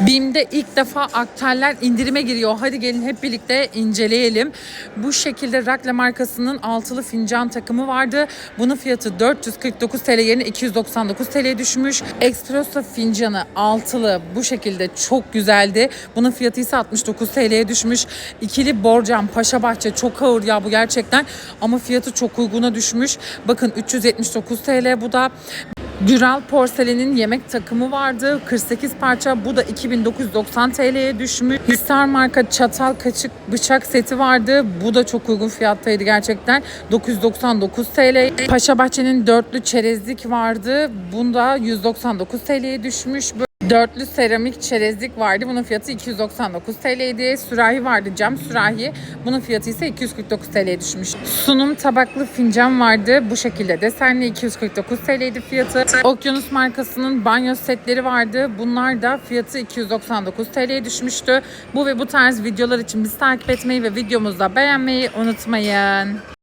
BİM'de ilk defa aktaller indirime giriyor. Hadi gelin hep birlikte inceleyelim. Bu şekilde Rakle markasının altılı fincan takımı vardı. Bunun fiyatı 449 TL yerine 299 TL'ye düşmüş. Espresso fincanı altılı bu şekilde çok güzeldi. Bunun fiyatı ise 69 TL'ye düşmüş. İkili borcam Paşa Bahçe çok ağır ya bu gerçekten ama fiyatı çok uyguna düşmüş. Bakın 379 TL bu da Güral Porselen'in yemek takımı vardı. 48 parça. Bu da 2990 TL'ye düşmüş. Hisar marka çatal kaşık bıçak seti vardı. Bu da çok uygun fiyattaydı gerçekten. 999 TL. Paşa Bahçe'nin dörtlü çerezlik vardı. Bunda 199 TL'ye düşmüş. Dörtlü seramik çerezlik vardı. Bunun fiyatı 299 TL'ydi. Sürahi vardı cam sürahi. Bunun fiyatı ise 249 TL'ye düşmüş. Sunum tabaklı fincan vardı. Bu şekilde desenli 249 TL'ydi fiyatı. Okyanus markasının banyo setleri vardı. Bunlar da fiyatı 299 TL'ye düşmüştü. Bu ve bu tarz videolar için bizi takip etmeyi ve videomuzu da beğenmeyi unutmayın.